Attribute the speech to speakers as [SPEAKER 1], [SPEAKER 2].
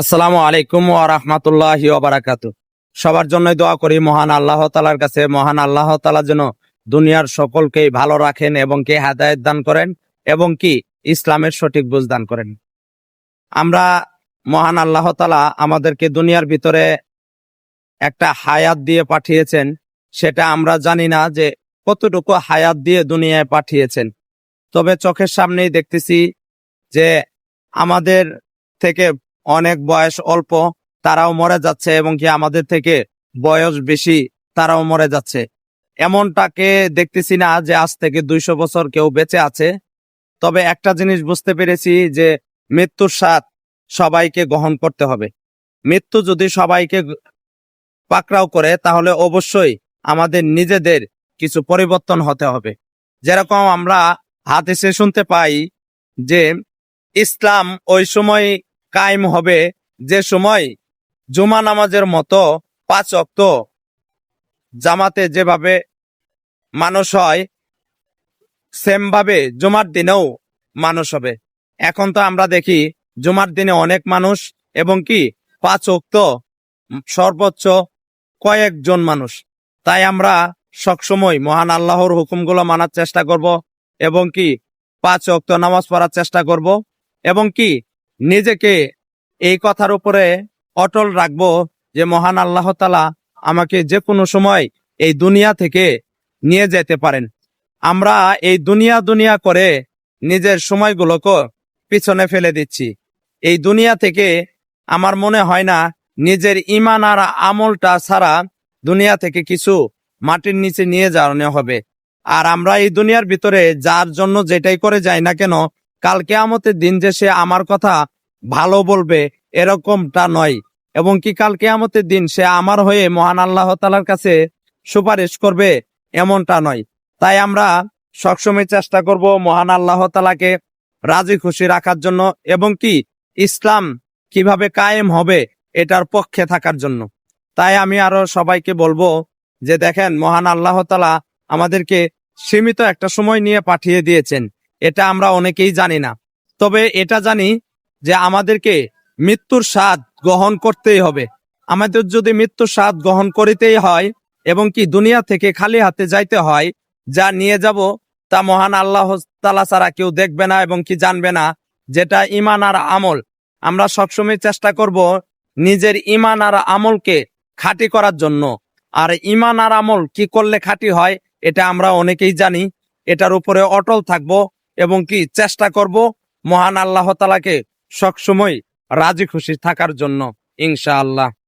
[SPEAKER 1] আসসালামু আলাইকুম ওয়া রাহমাতুল্লাহি ওয়া বারাকাতু সবার জন্যই দোয়া করি, মহান আল্লাহ তালার কাছে, মহান আল্লাহ তালা যেন দুনিয়ার সকলকেই ভালো রাখেন এবং কে হেদায়েত দান করেন এবং কি ইসলামের সঠিক বুঝ দান করেন। আমরা মহান আল্লাহ তালা আমাদেরকে দুনিয়ার ভিতরে একটা হায়াত দিয়ে পাঠিয়েছেন, সেটা আমরা জানি না যে কতটুকু হায়াত দিয়ে দুনিয়ায় পাঠিয়েছেন। তবে চোখের সামনেই দেখতেছি যে আমাদের থেকে অনেক বয়স অল্প, তারাও মরে যাচ্ছে এবং কি আমাদের থেকে বয়স বেশি, তারাও মরে যাচ্ছে। এমনটাকে দেখতেছি না যে আজ থেকে দুইশো বছর কেউ বেঁচে আছে। তবে একটা জিনিস বুঝতে পেরেছি যে মৃত্যুর স্বাদ সবাইকে গ্রহণ করতে হবে। মৃত্যু যদি সবাইকে পাকড়াও করে, তাহলে অবশ্যই আমাদের নিজেদের কিছু পরিবর্তন হতে হবে। যেরকম আমরা হাদিসে শুনতে পাই যে ইসলাম ওই সময় কায়েম হবে যে সময় জুমা নামাজের মতো পাঁচ অক্ত জামাতে যেভাবে মানুষ হয় সেম ভাবে জুমার দিনেও মানুষ হবে। এখন তো আমরা দেখি জুমার দিনে অনেক মানুষ এবং কি পাঁচ অক্ত সর্বোচ্চ কয়েকজন মানুষ। তাই আমরা সবসময় মহান আল্লাহর হুকুমগুলো মানার চেষ্টা করব এবং কি পাঁচ অক্ত নামাজ পড়ার চেষ্টা করব এবং কি নিজেকে এই কথার উপরে অটল রাখব যে মহান আল্লাহ তালা আমাকে যে কোনো সময় এই দুনিয়া থেকে নিয়ে যেতে পারেন। আমরা এই দুনিয়া দুনিয়া করে নিজের সময়গুলোকে পিছনে ফেলে দিচ্ছি। এই দুনিয়া থেকে আমার মনে হয় না নিজের ইমান আর আমলটা ছাড়া দুনিয়া থেকে কিছু মাটির নিচে নিয়ে যাওয়ানো হবে। আর আমরা এই দুনিয়ার ভিতরে যার জন্য যেটাই করে যাই না কেন কালকে কেয়ামতের দিন যে সে আমার কথা ভালো বলবে, এরকমটা নয়। এবং কি কাল কেয়ামতের দিন সে আমার হয়ে মহান আল্লাহ তালার কাছে সুপারিশ করবে, এমনটা নয়। তাই আমরা সবসময় চেষ্টা করব মহান আল্লাহ তালাকে রাজি খুশি রাখার জন্য এবং কি ইসলাম কীভাবে কায়েম হবে এটার পক্ষে থাকার জন্য। তাই আমি আরও সবাইকে বলব যে দেখেন মহান আল্লাহ তালা আমাদেরকে সীমিত একটা সময় নিয়ে পাঠিয়ে দিয়েছেন। এটা আমরা অনেকেই জানি না। তবে এটা জানি যে আমাদেরকে মৃত্যুর স্বাদ গ্রহণ করতেই হবে। আমাদের যদি মৃত্যুর স্বাদ গ্রহণ করিতেই হয় এবং কি দুনিয়া থেকে খালি হাতে যাইতে হয়, যা নিয়ে যাব, তা মহান আল্লাহ তালা ছাড়া কেউ দেখবে না এবং কি জানবে না, যেটা ইমান আর আমল। আমরা সবসময় চেষ্টা করব নিজের ইমান আর আমলকে খাঁটি করার জন্য। আর ইমান আর আমল কি করলে খাঁটি হয়, এটা আমরা অনেকেই জানি। এটার উপরে অটল থাকব। এবং কি চেষ্টা করব মহান আল্লাহ তালাকে সবসময় রাজি খুশি থাকার জন্য ইনশাআল্লাহ।